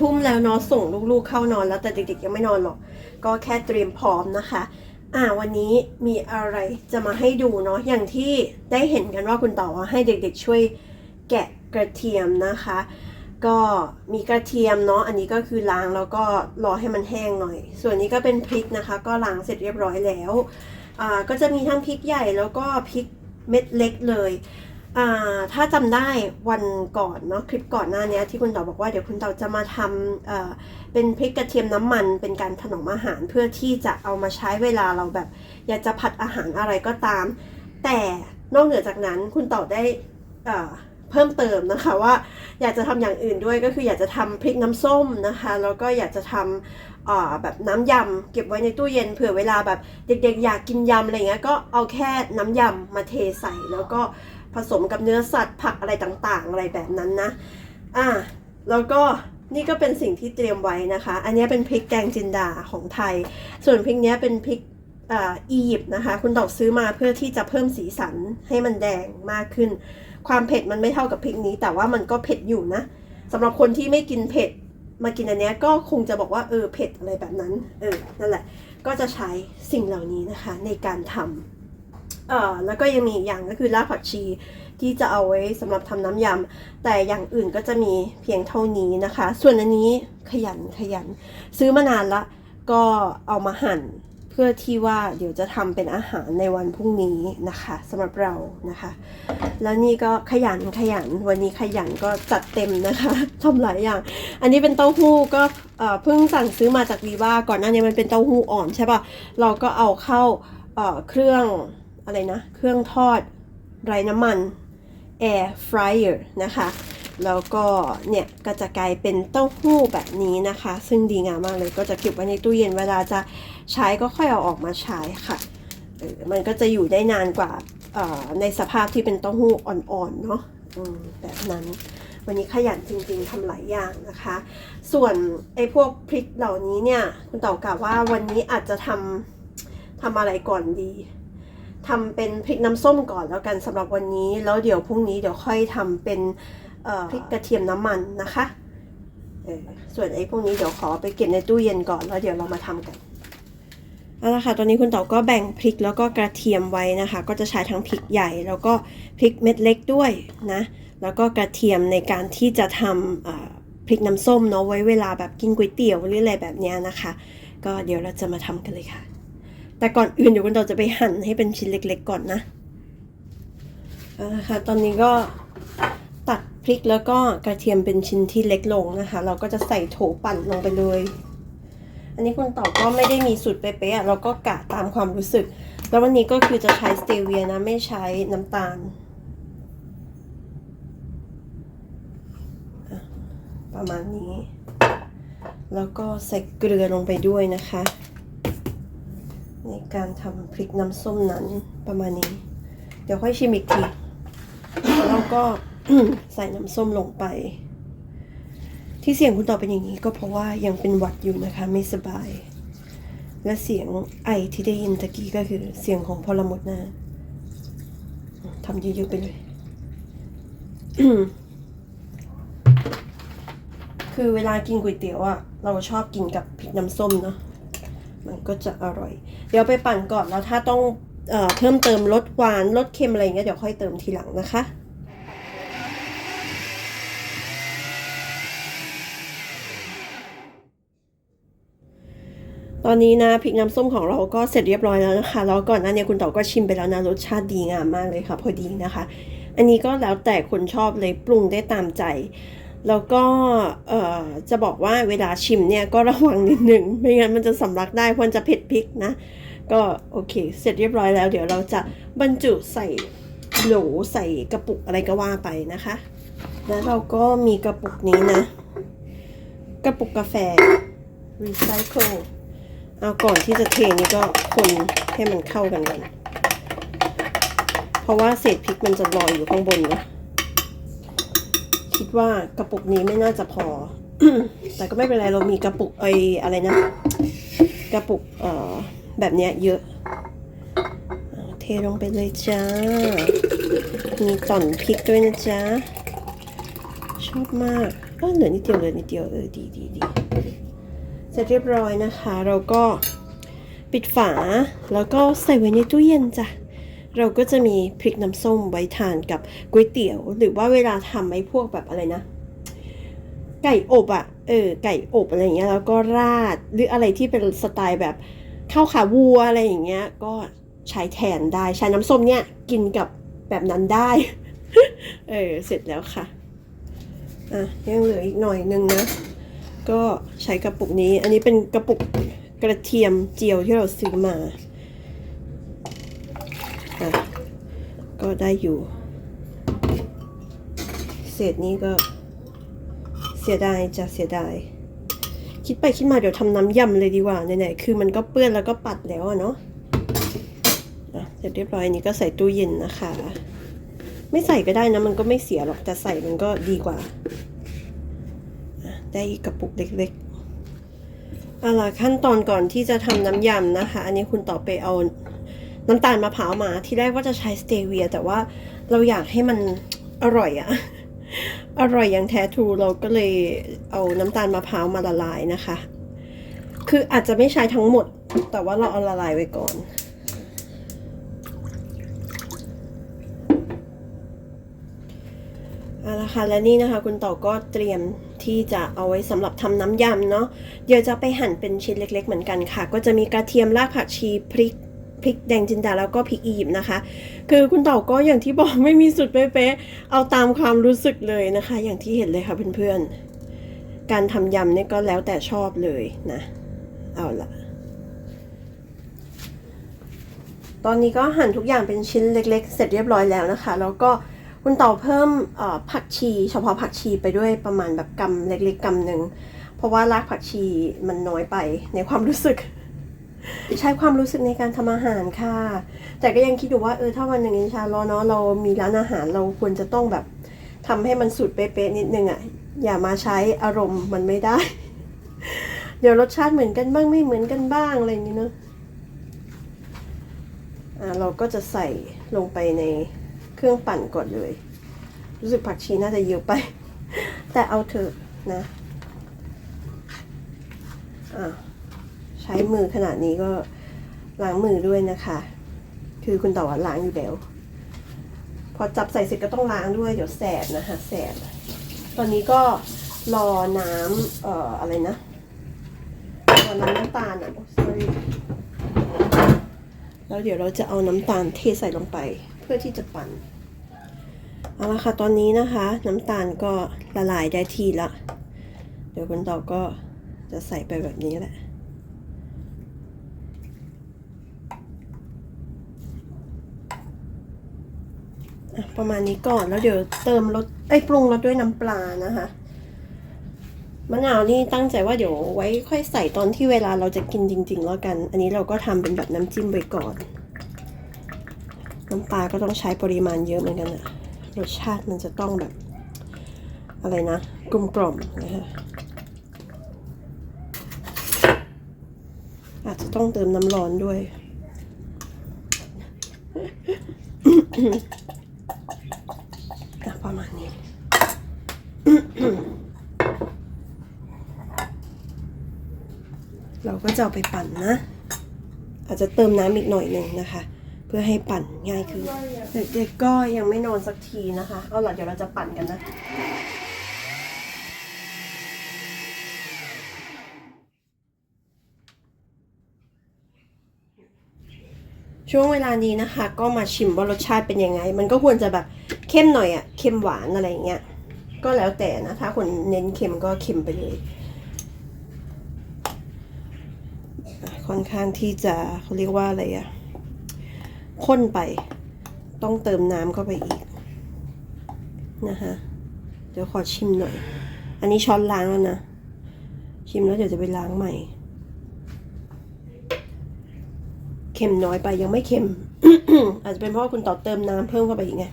ทุ่มแล้วเนาะส่งลูกๆเข้านอนแล้วแต่เด็กๆยังไม่นอนหรอก ก็แค่เตรียมพร้อมนะคะอ่าวันนี้มีอะไรจะมาให้ดูเนาะอย่างที่ได้เห็นกันว่าคุณต่อว่าให้เด็กๆช่วยแกะกระเทียมนะคะ ก็มีกระเทียมเนาะอันนี้ก็คือล้างแล้วก็รอให้มันแห้งหน่อย ส่วนนี้ก็เป็นพริกนะคะ ก็ล้างเสร็จเรียบร้อยแล้วอ่าก็จะมีทั้งพริกใหญ่แล้วก็พริกเม็ดเล็กเลย ถ้าจำได้วันก่อนเนาะคลิปก่อนหน้านี้ที่คุณต่อบอกว่าเดี๋ยวคุณต่อจะมาทำเเป็นพริกกระเทียมน้ำมัน เป็นการถนอมอาหารเพื่อที่จะเอามาใช้เวลาเราแบบ อยากจะผัดอาหารอะไรก็ตาม แต่นอกเหนือจากนั้นคุณต่อได้เพิ่มเติมนะคะว่าอยากจะทำอย่างอื่นด้วยก็คืออยากจะทำพริกน้ำส้มนะคะแล้วก็อยากจะทำอ่าแบบน้ำยำเก็บไว้ในตู้เย็นเผื่อเวลาแบบเด็กๆ อยากกินยำอะไรเงี้ยก็เอาแค่น้ำยำมาเทใส่แล้วก็ ผสมกับเนื้อสัตว์ผักอะไรต่างๆ อะไรแบบนั้นนะ อ่า แล้วก็นี่ก็เป็นสิ่งที่เตรียมไว้นะคะ อันนี้เป็นพริกแกงจินดาของไทย ส่วนพริกนี้เป็นพริกอียิปต์นะคะ คุณตอกซื้อมาเพื่อที่จะเพิ่มสีสันให้มันแดงมากขึ้น ความเผ็ดมันไม่เท่ากับพริกนี้ แต่ว่ามันก็เผ็ดอยู่นะสำหรับคนที่ไม่กินเผ็ดมากินอันนี้ก็คงจะบอกว่าเออเผ็ดอะไรแบบนั้น เออนั่นแหละ ก็จะใช้สิ่งเหล่านี้นะคะในการทำ เอ่อแล้วก็ยังมีอีกอย่างก็คือรากผักชีที่จะเอาไว้สำหรับทำน้ำยำแต่อย่างอื่นก็จะมีเพียงเท่านี้นะคะ ส่วนอันนี้ขยันขยัน ซื้อมานานละก็เอามาหั่นเพื่อที่ว่าเดี๋ยวจะทำเป็นอาหารในวันพรุ่งนี้นะคะสำหรับเรานะคะ แล้วนี่ก็ขยันขยันวันนี้ขยันก็จัดเต็มนะคะทำหลายอย่าง อันนี้เป็นเต้าหู้ก็เพิ่งสั่งซื้อมาจากวีว่าก่อนหน้านี้มันเป็นเต้าหู้อ่อนใช่ปะเราก็เอาเข้าเครื่อง อะไรนะ เครื่องทอดไร้น้ำมัน air fryer นะคะ แล้วก็เนี่ยก็จะกลายเป็นเต้าหู้แบบนี้นะคะ ซึ่งดีงามมากเลยก็จะเก็บไว้ในตู้เย็นเวลาจะใช้ก็ค่อยเอาออกมาใช้ค่ะ มันก็จะอยู่ได้นานกว่าในสภาพที่เป็นเต้าหู้อ่อนๆเนาะแบบนั้นวันนี้ขยันจริงๆทำหลายอย่างนะคะ ส่วนไอ้พวกพริกเหล่านี้เนี่ย คุณเต่ากล่าวว่าวันนี้อาจจะทำทำอะไรก่อนดี ทำเป็นพริกน้ำส้มก่อนแล้วกันสำหรับวันนี้ แล้วเดี๋ยวพรุ่งนี้เดี๋ยวค่อยทำเป็นพริกกระเทียมน้ำมันนะคะส่วนไอ้พวกนี้เดี๋ยวขอไปเก็บในตู้เย็นก่อนแล้วเดี๋ยวเรามาทำกันเอาละค่ะตอนนี้คุณเต่าก็แบ่งพริกแล้วก็กระเทียมไว้นะคะ ก็จะใช้ทั้งพริกใหญ่แล้วก็พริกเม็ดเล็กด้วยนะแล้วก็กระเทียมในการที่จะทำพริกน้ำส้มเนาะไว้เวลาแบบกินก๋วยเตี๋ยวหรืออะไรแบบนี้นะคะ ก็เดี๋ยวเราจะมาทำกันเลยค่ะ แต่ก่อนอื่นเดี๋ยวคุณต่อจะไปหั่นให้เป็นชิ้นเล็ก ๆ ก่อนนะเอาละค่ะตอนนี้ก็ตัดพริกแล้วก็กระเทียมเป็นชิ้นที่เล็กลงนะคะ เราก็จะใส่โถปั่นลงไปเลย อันนี้คุณต่อก็ไม่ได้มีสูตรเป๊ะๆอะเราก็กะตามความรู้สึก แล้ววันนี้ก็คือจะใช้สเตเวียนะไม่ใช้น้ำตาล ประมาณนี้ แล้วก็ใส่เกลือลงไปด้วยนะคะ ในการทำพริกน้ำส้มนั้นประมาณนี้ เดี๋ยวค่อยชิมอีกที แล้วก็ใส่น้ำส้มลงไป ที่เสียงคุณต่อเป็นอย่างนี้ก็เพราะว่ายังเป็นหวัดอยู่นะคะ ไม่สบาย และเสียงไอที่ได้ยินตะกี้ก็คือเสียงของพลมดนะทำเยอะๆไปเลยคือเวลากินก๋วยเตี๋ยวอะเราชอบกินกับพริกน้ำส้มเนาะมันก็จะอร่อย เดี๋ยวไปปั่นก่อนแล้วถ้าต้องเออเพิ่มเติมรสหวานรสเค็มอะไรเงี้ยเดี๋ยวค่อยเติมทีหลังนะคะตอนนี้นะพริกน้ำส้มของเราก็เสร็จเรียบร้อยแล้วนะคะแล้วก่อนหน้านี้คุณเต๋อก็ชิมไปแล้วนะรสชาติดีงามมากเลยค่ะ พอดีนะคะ อันนี้ก็แล้วแต่คนชอบเลยปรุงได้ตามใจ แล้วก็จะบอกว่าเวลาชิมเนี่ยก็ระวังนิดหนึ่งไม่งั้นมันจะสำลักได้เพราะมันจะเผ็ดพริกนะ ก็โอเค เสร็จเรียบร้อยแล้วเดี๋ยวเราจะบรรจุใส่โหลใส่กระปุกอะไรก็ว่าไปนะคะ แล้วเราก็มีกระปุกนี้นะ กระปุกกาแฟรีไซเคิลเอาก่อนที่จะเทนี่ก็คนให้มันเข้ากันก่อนเพราะว่าเศษพริกมันจะลอยอยู่ข้างบนเนะ คิดว่ากระปุกนี้ไม่น่าจะพอ แต่ก็ไม่เป็นไรเรามีกระปุกไออะไรนะ กระปุกเอ่อแบบเนี้ยเยอะ เทลงไปเลยจ้า มีต่อนพริกด้วยนะจ๊ะชอบมากก็เหลือนิดเดียวเหลือนิดเดียวเออดีดีดีเสร็จเรียบร้อยนะคะ เราก็ปิดฝาแล้วก็ใส่ไว้ในตู้เย็นจ้ะ เราก็จะมีพริกน้ำส้มไว้ทานกับก๋วยเตี๋ยว หรือว่าเวลาทำไอ้พวกแบบอะไรนะ ไก่อบอะ่ะ เออ ไก่อบอะไรอย่างเงี้ยแล้วก็ราดหรืออะไรที่เป็นสไตล์แบบข้าวขาวัวอะไรอย่างเงี้ย ก็ใช้แทนได้ใช้น้ำส้มเนี่ยกินกับแบบนั้นได้ เออ เสร็จแล้วค่ะ อะ ยังเหลืออีกหน่อยนึงนะ ก็ใช้กระปุกนี้ อันนี้เป็นกระปุกกระเทียมเจียวที่เราซื้อมา อะ ก็ได้อยู่ เศษนี้ก็เสียดายจะเสียดาย คิดไปคิดมาเดี๋ยวทำน้ำยำเลยดีกว่าไหนๆคือมันก็เปื้อนแล้วก็ปัดแล้วอะเนาะเสร็จเรียบร้อยนี้ก็ใส่ตู้เย็นนะคะ ไม่ใส่ก็ได้นะ มันก็ไม่เสียหรอกแต่ใส่มันก็ดีกว่า ได้กกระปุกเล็กๆเอาล่ะขั้นตอนก่อนที่จะทำน้ำยำนะคะ อันนี้คุณต่อไปเอา น้ำตาลมะพร้าวมา ที่แรกว่าจะใช้สเตเวีย แต่ว่าเราอยากให้มันอร่อยอะอร่อยอย่างแท้ทรูเราก็เลยเอาน้ำตาลมะพร้าวมาละลายนะคะ คืออาจจะไม่ใช้ทั้งหมด แต่ว่าเราเอาละลายไว้ก่อน เอาละค่ะ และนี่นะคะคุณต่อก็เตรียมที่จะเอาไว้สำหรับทำน้ำยำเนาะ เดี๋ยวจะไปหั่นเป็นชิ้นเล็ก ๆ เหมือนกันค่ะ ก็จะมีกระเทียมรากผักชีพริก พริกแดงจินดาแล้วก็พริกอียิปต์นะคะ คือคุณต่อก็อย่างที่บอกไม่มีสูตรเป๊ะๆเอาตามความรู้สึกเลยนะคะ อย่างที่เห็นเลยค่ะเพื่อนๆ การทำยำเนี่ยก็แล้วแต่ชอบเลยนะ เอาละตอนนี้ก็หั่นทุกอย่างเป็นชิ้นเล็ก ๆ เสร็จเรียบร้อยแล้วนะคะ แล้วก็คุณต่อเพิ่มผักชี เฉพาะผักชีไปด้วยประมาณแบบกำเล็กๆกำหนึ่งเพราะว่ารากผักชีมันน้อยไปในความรู้สึก ใช้ความรู้สึกในการทำอาหารค่ะ แต่ก็ยังคิดอยู่ว่าเออถ้าวันหนึ่งอินชาอัลอเนาะเรามีร้านอาหารเราควรจะต้องแบบทำให้มันสุดเป๊ะๆนิดนึงอะ่ะ อย่ามาใช้อารมณ์มันไม่ได้ เดี๋ยวรสชาติเหมือนกันบ้างไม่เหมือนกันบ้างอะไรอย่างนี้เนาะอ่าเราก็จะใส่ลงไปในเครื่องปั่นก่อนเลย รู้สึกผักชีน่าจะเยอะไป แต่เอาเถอะนะอ่า ใช้มือขนาดนี้ก็ล้างมือด้วยนะคะ คือคุณต่อว่าล้างอยู่แล้ว พอจับใส่เสร็จก็ต้องล้างด้วย เดี๋ยวแสบนะคะแสบ ตอนนี้ก็รอน้ำเอ่ออะไรนะรอน้ำน้ำตาลอะโอ้ sorry แล้วเดี๋ยวเราจะเอาน้ำตาลเทใส่ลงไป เพื่อที่จะปั่นเอาละค่ะตอนนี้นะคะ น้ำตาลก็ละลายได้ทีละ เดี๋ยวคุณต่อก็จะใส่ไปแบบนี้แหละ ประมาณนี้ก่อนแล้วเดี๋ยวเติมรสไอ้ปรุงรสด้วยน้ำปลานะคะมะนาวนี่ตั้งใจว่าเดี๋ยวไว้ค่อยใส่ตอนที่เวลาเราจะกินจริง ๆ แล้วกัน อันนี้เราก็ทำเป็นแบบน้ำจิ้มไว้ก่อน น้ำปลาก็ต้องใช้ปริมาณเยอะเหมือนกันอะรสชาติมันจะต้องแบบ อะไรนะกลมกล่อมนะคะอาจจะต้องเติมน้ำร้อนด้วย ประมาณนี้ เราก็จะเอาไปปั่นนะ อาจจะเติมน้ำอีกหน่อยหนึ่งนะคะ เพื่อให้ปั่นง่ายขึ้นเด็กๆก็ยังไม่นอนสักทีนะคะ เอาล่ะเดี๋ยวเราจะปั่นกันนะช่วงเวลานี้นะคะ ก็มาชิมว่ารสชาติเป็นยังไง มันก็ควรจะแบบ เข้มหน่อยอะเค็มหวานอะไรเงี้ย ก็แล้วแต่นะ ถ้าคนเน้นเค็มก็เค็มไปเลย ค่อนข้างที่จะเขาเรียกว่าอะไรอะข้นไป ต้องเติมน้ำเข้าไปอีกนะคะเดี๋ยวขอชิมหน่อย อันนี้ช้อนล้างแล้วนะ ชิมแล้วเดี๋ยวจะไปล้างใหม่ เค็มน้อยไปยังไม่เค็ม อาจจะเป็นเพราะคุณต่อเติมน้ำเพิ่มเข้าไปอีกไง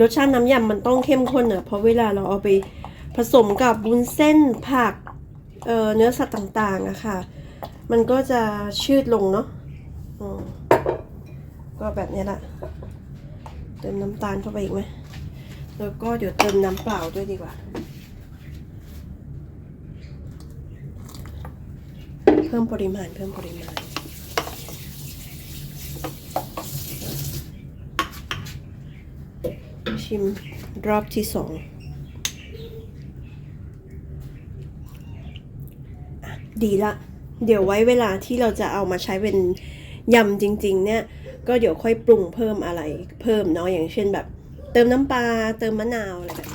รสชาติน้ำยำมันต้องเข้มข้นอะ เพราะเวลาเราเอาไปผสมกับบุ้นเส้นผักเอ่อเนื้อสัตว์ต่างๆอะค่ะ มันก็จะชืดลงเนาะอืมก็แบบนี้แหละเติมน้ำตาลเข้าไปอีกไหมแล้วก็เดี๋ยวเติมน้ำเปล่าด้วยดีกว่า เพิ่มปริมาณเพิ่มปริมาณ ชิมรอบที่สองดีละ เดี๋ยวไว้เวลาที่เราจะเอามาใช้เป็นยำจริง ๆ เนี่ย ก็เดี๋ยวค่อยปรุงเพิ่มอะไรเพิ่มเนาะอย่างเช่นแบบ เติมน้ำปลาเติมมะนาวอะไรแบบ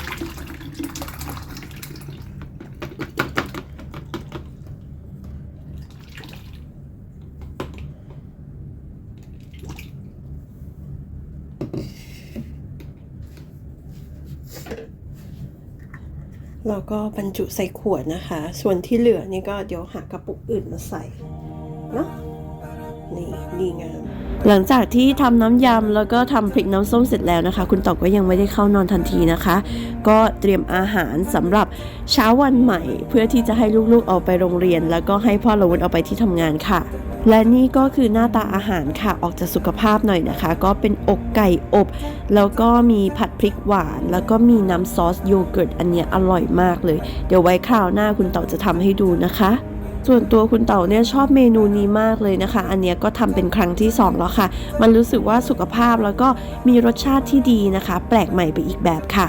เราก็บรรจุใส่ขวดนะคะ ส่วนที่เหลือนี่ก็เดี๋ยวหากระปุกอื่นมาใส่เนาะนี่ดีงาม หลังจากที่ทำน้ำยำแล้วก็ทำพริกน้ำส้มเสร็จแล้วนะคะ คุณตอกก็ยังไม่ได้เข้านอนทันทีนะคะ ก็เตรียมอาหารสำหรับเช้าวันใหม่ เพื่อที่จะให้ลูกๆเอาไปโรงเรียน แล้วก็ให้พ่อละวุนเอาไปที่ทำงานค่ะ และนี่ก็คือหน้าตาอาหารค่ะออกจากสุขภาพหน่อยนะคะ ก็เป็นอกไก่อบ แล้วก็มีผัดพริกหวาน แล้วก็มีน้ำซอสโยเกิร์ตอันเนี้ยอร่อยมากเลย เดี๋ยวไว้คราวหน้าคุณต่าจะทำให้ดูนะคะ ส่วนตัวคุณเต่าเนี่ยชอบเมนูนี้มากเลยนะคะ อันเนี้ยก็ทำเป็นครั้งที่สองแล้วค่ะ มันรู้สึกว่าสุขภาพแล้วก็มีรสชาติที่ดีนะคะ แปลกใหม่ไปอีกแบบค่ะ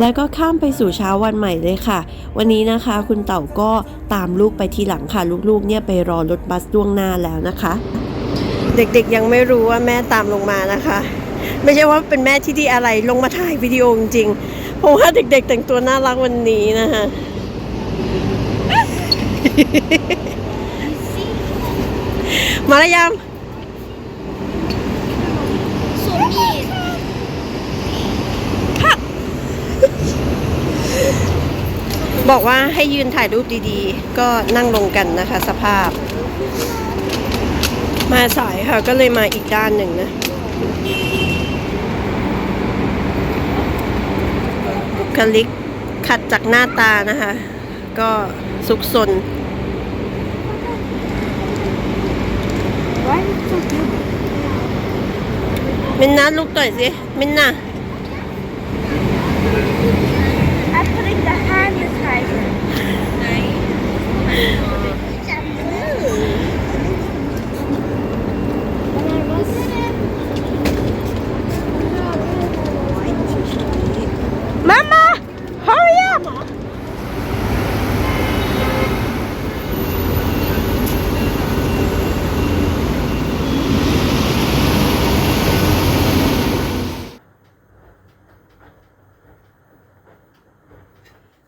แล้วก็ข้ามไปสู่เช้าวันใหม่เลยค่ะ วันนี้นะคะคุณเต่าก็ตามลูกไปทีหลังค่ะ ลูกๆ เนี่ยไปรอรถบัสล่วงหน้าแล้วนะคะ เด็กๆยังไม่รู้ว่าแม่ตามลงมานะคะ ไม่ใช่ว่าเป็นแม่ที่ดีอะไรลงมาถ่ายวิดีโอจริงๆเพราะว่าเด็กๆ แต่งตัวน่ารักวันนี้นะคะ มาแล้วยังบอกว่าให้ยืนถ่ายรูปดีๆ ก็นั่งลงกันนะคะ สภาพ มาสายค่ะ ก็เลยมาอีกด้านหนึ่งนะบุคลิกขัดจากหน้าตานะคะ ก็ สุกสน Why is it so cute? มินนาลุกต่อยสิ มินนา I'm putting the hand inside. Mama, hurry up!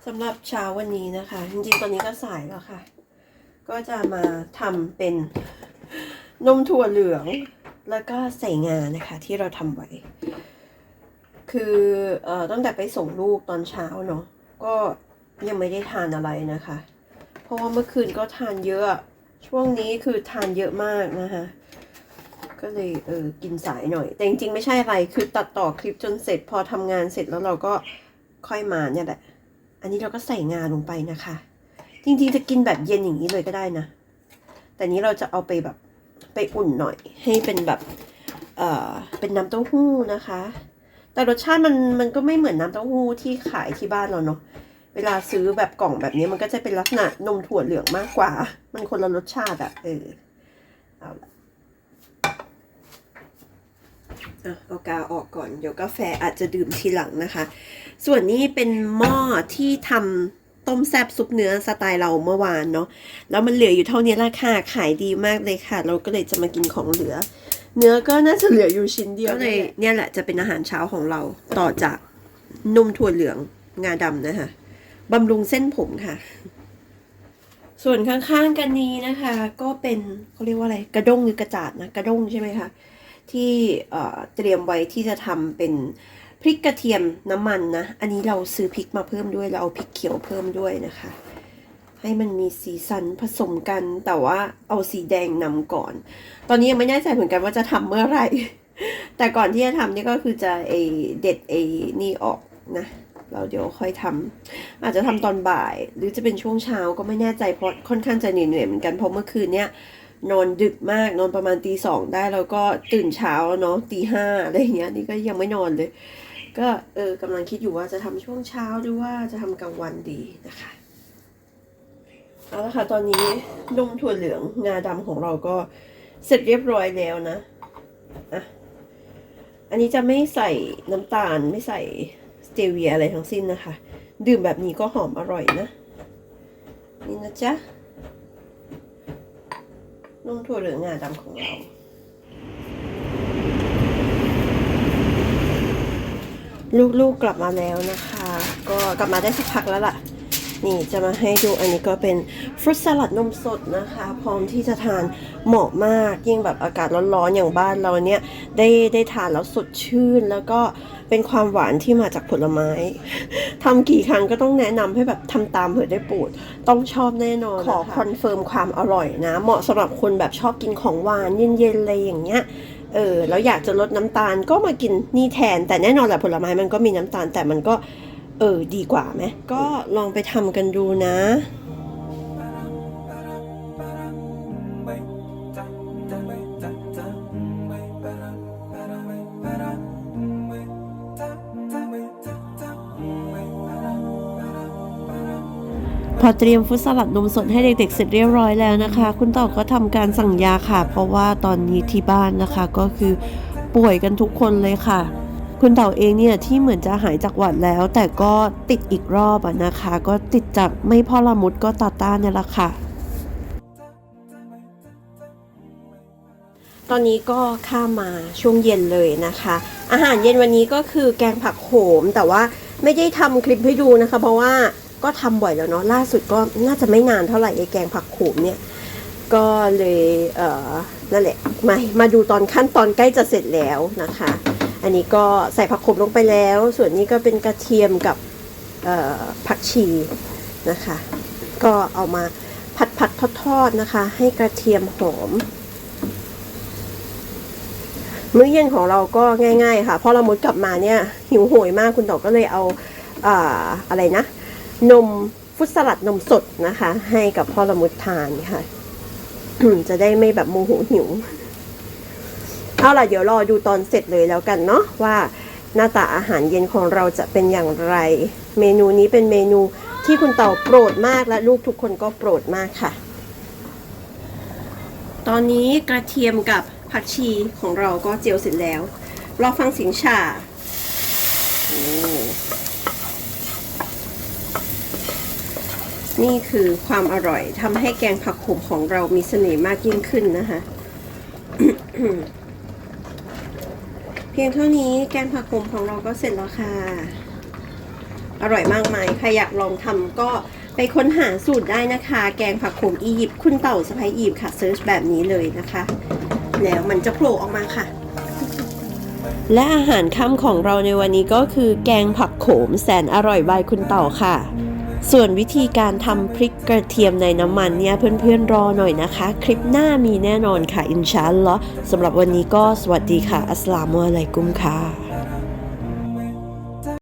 สำหรับเช้าวั นะคะ จริงๆ ตอนนี้ก็สายแล้วค่ะ ก็จะมาทำเป็นนมถั่วเหลือง แล้วก็ใส่งานะคะ ที่เราทำไว้ คือเอ่อตั้งแต่ไปส่งลูกตอนเช้าเนาะก็ยังไม่ได้ทานอะไรนะคะ เพราะว่าเมื่อคืนก็ทานเยอะ ช่วงนี้คือทานเยอะมากนะคะ ก็เลยเออกินสายหน่อย แต่จริงๆ ไม่ใช่อะไร คือตัดต่อคลิปจนเสร็จพอทำงานเสร็จแล้วเราก็ค่อยมาเนี่ยแหละ อันนี้เราก็ใส่งาลงไปนะคะ จริงๆจะกินแบบเย็นอย่างนี้เลยก็ได้นะ แต่นี้เราจะเอาไปแบบไปอุ่นหน่อย ให้เป็นแบบ เอ่อ เป็นน้ำเต้าหู้นะคะ แต่รสชาติมันมันก็ไม่เหมือนน้ำเต้าหู้ที่ขายที่บ้านเราเนาะ เวลาซื้อแบบกล่องแบบนี้มันก็จะเป็นลักษณะนมถั่วเหลืองมากกว่า มันคนละรสชาติอะเออ เอาละอะ เอากาออกก่อน เดี๋ยวกาแฟอาจจะดื่มทีหลังนะคะ ส่วนนี้เป็นหม้อที่ทำต้มแซบซุปเนื้อสไตล์เราเมื่อวานเนาะ แล้วมันเหลืออยู่เท่านี้ละค่ะขายดีมากเลยค่ะ เราก็เลยจะมากินของเหลือ เนื้อก็น่าจะเหลืออยู่ชิ้นเดียวก็เลยเนี่ยแหละจะเป็นอาหารเช้าของเราต่อจากนมถั่วเหลืองงาดำนะคะบำรุงเส้นผมค่ะ ส่วนข้างๆกันนี้นะคะ ก็เป็นเขาเรียกว่าอะไร กระด้งหรือกระจาดนะ กระด้งใช่ไหมคะ ที่เตรียมไว้ที่จะทำเป็นพริกกระเทียมน้ำมันนะ อันนี้เราซื้อพริกมาเพิ่มด้วย เราเอาพริกเขียวเพิ่มด้วยนะคะ ให้มันมีสีสันผสมกัน แต่ว่าเอาสีแดงนำก่อน ตอนนี้ยังไม่แน่ใจเหมือนกันว่าจะทำเมื่อไหร่ แต่ก่อนที่จะทำนี่ก็คือจะเอเด็ดเอนี่ออกนะ เราเดี๋ยวค่อยทำอาจจะทำตอนบ่าย หรือจะเป็นช่วงเช้าก็ไม่แน่ใจเพราะค่อนข้างจะเหนื่อยเหมือนกันเพราะเมื่อคืนเนี้ย นอนดึกมากนอนประมาณตีสองได้แล้วก็ตื่นเช้าเนาะตีห้าอะไรเงี้ยนี่ก็ยังไม่นอนเลย ก็เออกำลังคิดอยู่ว่าจะทำช่วงเช้าหรือว่าจะทำกลางวันดีนะคะเอาละค่ะตอนนี้นมถั่วเหลืองงาดำของเราก็เสร็จเรียบร้อยแล้วนะอะอันนี้จะไม่ใส่น้ำตาลไม่ใส่สเตเวียอะไรทั้งสิ้นนะคะ ดื่มแบบนี้ก็หอมอร่อยนะ นี่นะจ๊ะ นมถั่วเหลืองงาดำของเรา ลูกๆกลับมาแล้วนะคะ ก็กลับมาได้สักพักแล้วล่ะ นี่จะมาให้ดูอันนี้ก็เป็น ฟรุตสลัดนมสดนะคะ พร้อมที่จะทานเหมาะมากยิ่งแบบอากาศร้อนๆอย่างบ้านเราเนี่ยได้ได้ทานแล้วสดชื่น แล้วก็เป็นความหวานที่มาจากผลไม้ทำกี่ครั้งก็ต้องแนะนำให้แบบทำตามเผื่อได้ปรดต้องชอบแน่นอนขอคอนเฟิร์มความอร่อยนะ เหมาะสำหรับคนแบบชอบกินของหวานเย็นๆอะไรอย่างเงี้ยเออแล้วอยากจะลดน้ำตาลก็มากินนี่แทน แต่แน่นอนแหละผลไม้มันก็มีน้ำตาลแต่มันก็เออดีกว่าไหมก็ลองไปทำกันดูนะ พอเตรียมฟุตสลัดนมสดให้เด็กๆเสร็จเรียบร้อยแล้วนะคะ คุณต่อก็ทำการสั่งยาค่ะ เพราะว่าตอนนี้ที่บ้านนะคะก็คือป่วยกันทุกคนเลยค่ะ คุณเต่าเองเนี่ยที่เหมือนจะหายจากหวัดแล้ว แต่ก็ติดอีกรอบอะนะคะ ก็ติดจากไม่พ่อละมุดก็ตาต้านเนี่ยแหละค่ะ ตอนนี้ก็ข้ามมาช่วงเย็นเลยนะคะ อาหารเย็นวันนี้ก็คือแกงผักโขมแต่ว่าไม่ได้ทำคลิปให้ดูนะคะ เพราะว่า ก็ทำบ่อยแล้วเนาะล่าสุดก็น่าจะไม่นานเท่าไหร่ไอ้แกงผักโขมเนี่ย ก็เลยเออนั่นแหละมามาดูตอนขั้นตอนใกล้จะเสร็จแล้วนะคะ อันนี้ก็ใส่ผักโขมลงไปแล้ว ส่วนนี้ก็เป็นกระเทียมกับผักชีนะคะ ก็เอามาผัดผัดทอดทอดๆนะคะ ให้กระเทียมหอม มื้อเย็นของเราก็ง่าย ๆ ค่ะพอเรามุดกลับมาเนี่ยหิวโหยมากคุณต่อก็เลยเอาอ่าอะไรนะ นมฟุตสลัดนมสดนะคะ ให้กับพ่อละมุดทานค่ะ จะได้ไม่แบบโมโหหิว เอาล่ะเดี๋ยวรอดูตอนเสร็จเลยแล้วกันเนาะว่าหน้าตาอาหารเย็นของเราจะเป็นอย่างไร เมนูนี้เป็นเมนูที่คุณเต่าโปรดมากและลูกทุกคนก็โปรดมากค่ะ ตอนนี้กระเทียมกับผักชีของเราก็เจียวเสร็จแล้ว รอฟังเสียงฉ่าโอ้ นี่คือความอร่อยทำให้แกงผักขมของเรามีเสน่ห์มากยิ่งขึ้นนะคะ เพียงเท่านี้แกงผักขมของเราก็เสร็จแล้วค่ะ อร่อยมากไหมใครอยากลองทำก็ไปค้นหาสูตรได้นะคะ แกงผักขมอียิปต์คุณเต่าสะพายอียิปต์ค่ะเซิร์ชแบบนี้เลยนะคะ แล้วมันจะโผล่ออกมาค่ะ และอาหารค่ำของเราในวันนี้ก็คือแกงผักโขมแสนอร่อยบายคุณเต่าค่ะ ส่วนวิธีการทำพริกกระเทียมในน้ำมันเนี่ยเพื่อนๆรอหน่อยนะคะ คลิปหน้ามีแน่นอนค่ะ อินชาอัลลอฮ์สำหรับวันนี้ก็สวัสดีค่ะ อัสสลามุอะลัยกุมค่ะ